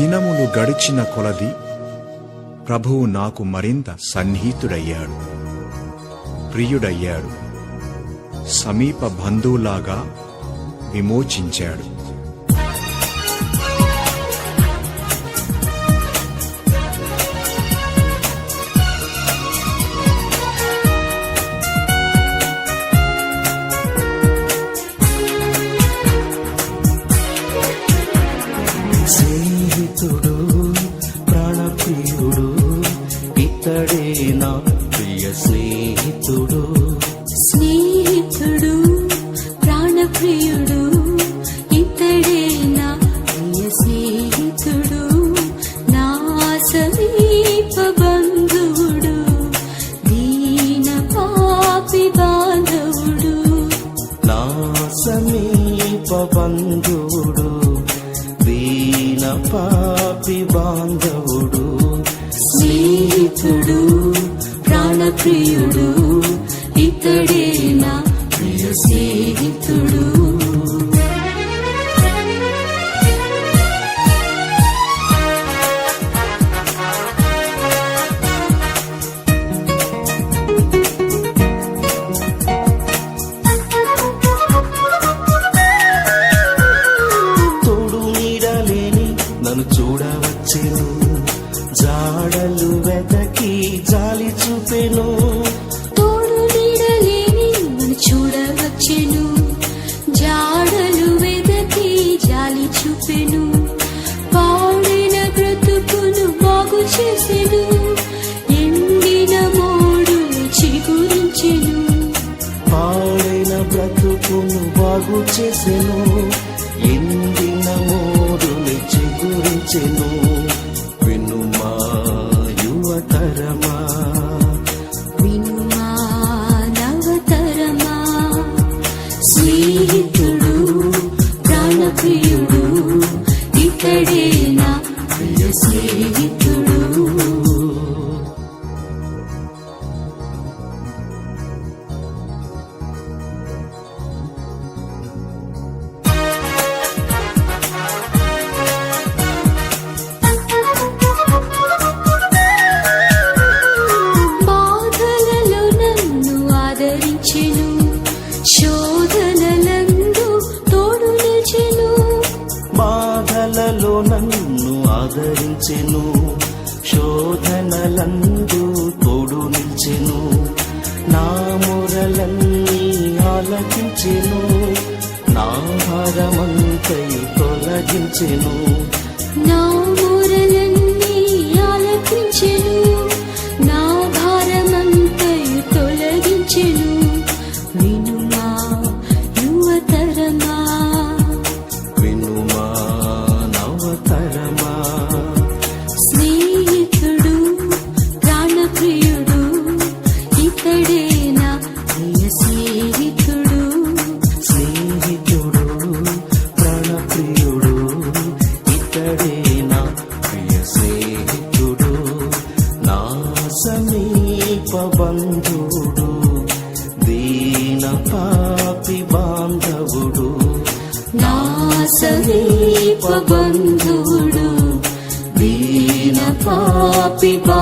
దినములు గడిచిన కొలది ప్రభువు నాకు మరింత సన్నిహితుడయ్యాడు. ప్రియుడయ్యాడు. సమీప బంధువులాగా విమోచించాడు. నా ప్రియ స్నేహితుడు. స్నేహితుడు ప్రాణప్రియుడు ఇతడే నా ప్రియ స్నేహితుడు నా సమీప బంధువుడు దీన పాపి బాంధవుడు. నా సమీప బంధువుడు దీన పాపి బాంధవుడు. స్నేహితుడు ప్రాణప్రియుడు ఇతడే నా ప్రియ స్నేహితుడు? తోడు నీడలేని నన్ను చూడవచ్చెను. చిగురించెను వినుమా యువతరమా వినుమా నవతరమా స్నేహితుడు ప్రాణప్రియుడు ఇతడే నా ప్రియ స్నేహితుడు నన్ను ఆదరించెను శోధనలందు తోడు నిల్చెను నా మురలన్నీ ఆలకించెను నా భారమంతై తొలగించెను. బంధువుడు దీన పాపి బాంధవుడు. నా సమీప బంధువుడు దీన పాపి బా